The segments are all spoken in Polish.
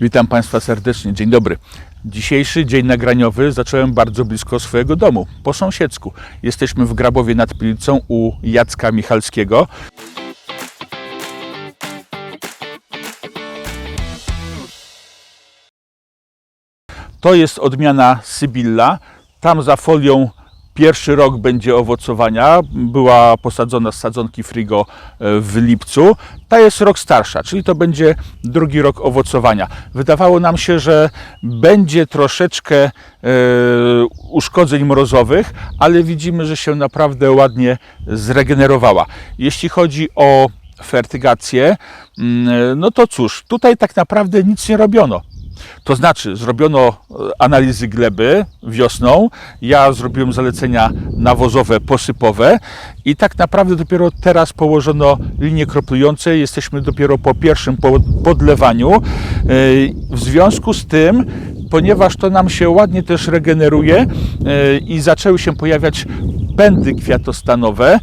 Witam Państwa serdecznie. Dzień dobry. Dzisiejszy dzień nagraniowy zacząłem bardzo blisko swojego domu, po sąsiedzku. Jesteśmy w Grabowie nad Pilicą u Jacka Michalskiego. To jest odmiana Sybilla. Tam za folią pierwszy rok będzie owocowania. Była posadzona z sadzonki Frigo e, w lipcu. Ta jest rok starsza, czyli to będzie drugi rok owocowania. Wydawało nam się, że będzie troszeczkę e, uszkodzeń mrozowych, ale widzimy, że się naprawdę ładnie zregenerowała. Jeśli chodzi o fertygację, mm, no to cóż, tutaj tak naprawdę nic nie robiono. To znaczy, zrobiono e, analizy gleby wiosną. Ja zrobiłem zalecenia nawozowe, posypowe i tak naprawdę dopiero teraz położono linie kroplujące. Jesteśmy dopiero po pierwszym po- podlewaniu. E, W związku z tym, ponieważ to nam się ładnie też regeneruje e, i zaczęły się pojawiać pędy kwiatostanowe,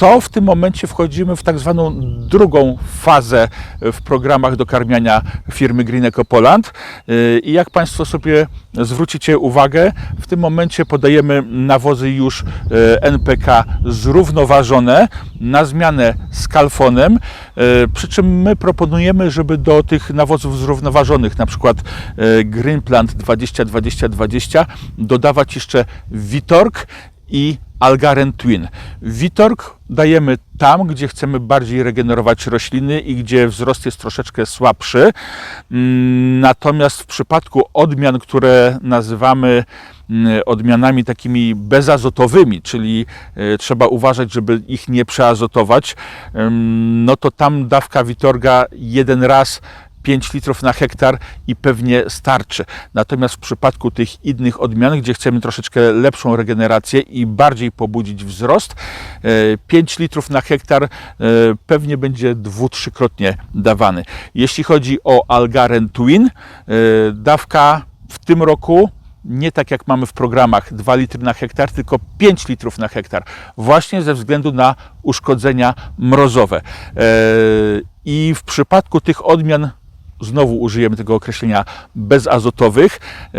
to w tym momencie wchodzimy w tak zwaną drugą fazę w programach dokarmiania firmy Green Eco Poland. Yy, I jak Państwo sobie zwrócicie uwagę, w tym momencie podajemy nawozy już yy, NPK zrównoważone na zmianę z kalfonem. Przy czym my proponujemy, żeby do tych nawozów zrównoważonych, na przykład Green Plant 20-20-20, dodawać jeszcze Vitorg i Algaren Twin. Witorg dajemy tam, gdzie chcemy bardziej regenerować rośliny i gdzie wzrost jest troszeczkę słabszy. Mm, Natomiast w przypadku odmian, które nazywamy mm, odmianami takimi bezazotowymi, czyli e, trzeba uważać, żeby ich nie przeazotować, no to tam dawka Witorga jeden raz 5 litrów na hektar i pewnie starczy. Natomiast w przypadku tych innych odmian, gdzie chcemy troszeczkę lepszą regenerację i bardziej pobudzić wzrost, e, 5 litrów na hektar e, pewnie będzie dwu, trzykrotnie dawany. Jeśli chodzi o Algaren Twin, e, dawka w tym roku nie tak jak mamy w programach 2 litry na hektar, tylko 5 litrów na hektar, właśnie ze względu na uszkodzenia mrozowe. E, I w przypadku tych odmian znowu użyjemy tego określenia bezazotowych. E,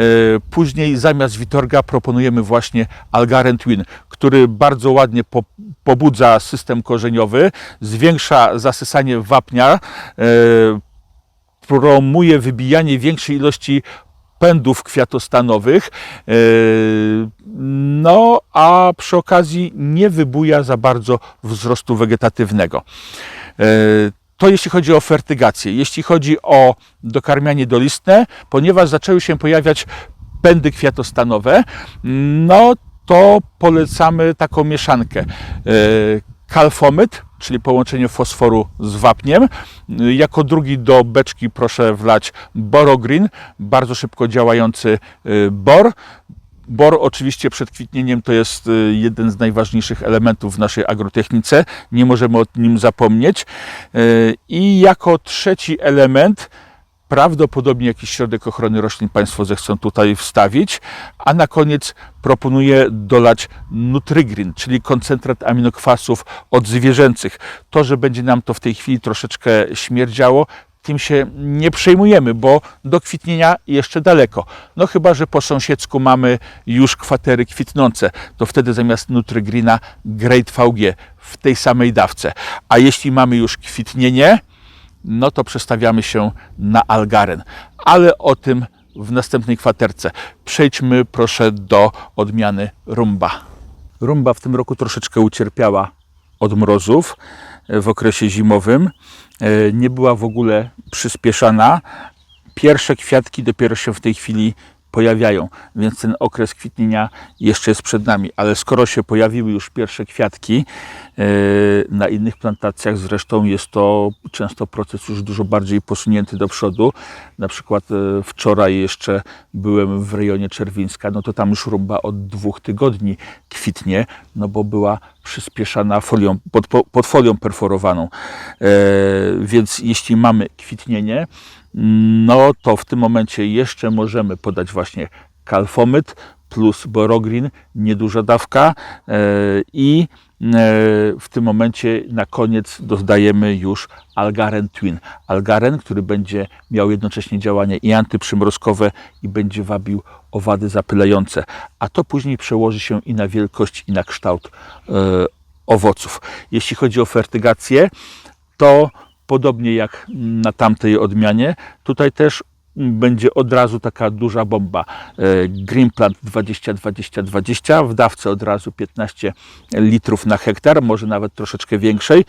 Później zamiast Witorga proponujemy właśnie Algaren Twin, który bardzo ładnie po, pobudza system korzeniowy, zwiększa zasysanie wapnia, e, promuje wybijanie większej ilości pędów kwiatostanowych, e, no a przy okazji nie wybuja za bardzo wzrostu wegetatywnego. E, To jeśli chodzi o fertygację. Jeśli chodzi o dokarmianie dolistne, ponieważ zaczęły się pojawiać pędy kwiatostanowe, no to polecamy taką mieszankę. E, Kalfomyt, czyli połączenie fosforu z wapniem. Jako drugi do beczki proszę wlać Borogreen, bardzo szybko działający y, bor. Bor oczywiście przed kwitnieniem to jest y, jeden z najważniejszych elementów w naszej agrotechnice, nie możemy o nim zapomnieć. Y, I jako trzeci element prawdopodobnie jakiś środek ochrony roślin Państwo zechcą tutaj wstawić, a na koniec proponuję dolać Nutrigreen, czyli koncentrat aminokwasów odzwierzęcych. To, że będzie nam to w tej chwili troszeczkę śmierdziało, tym się nie przejmujemy, bo do kwitnienia jeszcze daleko. No chyba, że po sąsiedzku mamy już kwatery kwitnące, to wtedy zamiast Nutrigreena Great VG w tej samej dawce. A jeśli mamy już kwitnienie, no to przestawiamy się na Algaren. Ale o tym w następnej kwaterce. Przejdźmy proszę do odmiany rumba. Rumba w tym roku troszeczkę ucierpiała od mrozów e, w okresie zimowym. E, Nie była w ogóle przyspieszana. Pierwsze kwiatki dopiero się w tej chwili pojawiają, więc ten okres kwitnienia jeszcze jest przed nami. Ale skoro się pojawiły już pierwsze kwiatki, e, na innych plantacjach zresztą jest to często proces już dużo bardziej posunięty do przodu. Na przykład e, wczoraj jeszcze byłem w rejonie Czerwińska, no to tam już rumba od dwóch tygodni kwitnie, no bo była przyspieszana folią, pod, pod folią perforowaną. E, więc jeśli mamy kwitnienie, no to w tym momencie jeszcze możemy podać właśnie kalfomyt plus borogreen, nieduża dawka e, i w tym momencie na koniec dodajemy już Algaren Twin. Algaren, który będzie miał jednocześnie działanie i antyprzymrozkowe i będzie wabił owady zapylające, a to później przełoży się i na wielkość i na kształt e, owoców. Jeśli chodzi o fertygację, to podobnie jak na tamtej odmianie, tutaj też będzie od razu taka duża bomba. E, Greenplant 20-20-20, w dawce od razu 15 litrów na hektar, może nawet troszeczkę większej,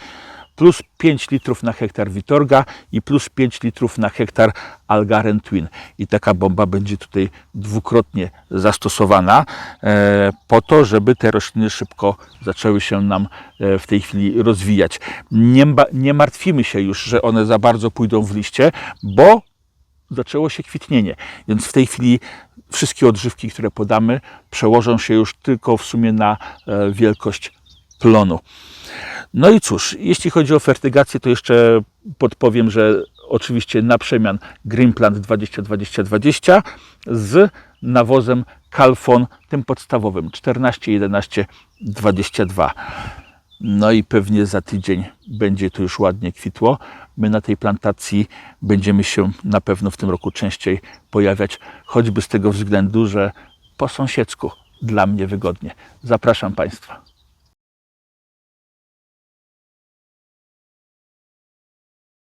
plus 5 litrów na hektar Witorga i plus 5 litrów na hektar Algaren Twin. I taka bomba będzie tutaj dwukrotnie zastosowana e, po to, żeby te rośliny szybko zaczęły się nam e, w tej chwili rozwijać. Nie, nie martwimy się już, że one za bardzo pójdą w liście, bo zaczęło się kwitnienie. Więc w tej chwili wszystkie odżywki, które podamy, przełożą się już tylko w sumie na e, wielkość plonu. No i cóż, jeśli chodzi o fertygację, to jeszcze podpowiem, że oczywiście na przemian Greenplant 20-20-20 z nawozem Calfon, tym podstawowym 14, 11, 22. No i pewnie za tydzień będzie to już ładnie kwitło. My na tej plantacji będziemy się na pewno w tym roku częściej pojawiać, choćby z tego względu, że po sąsiedzku dla mnie wygodnie. Zapraszam Państwa.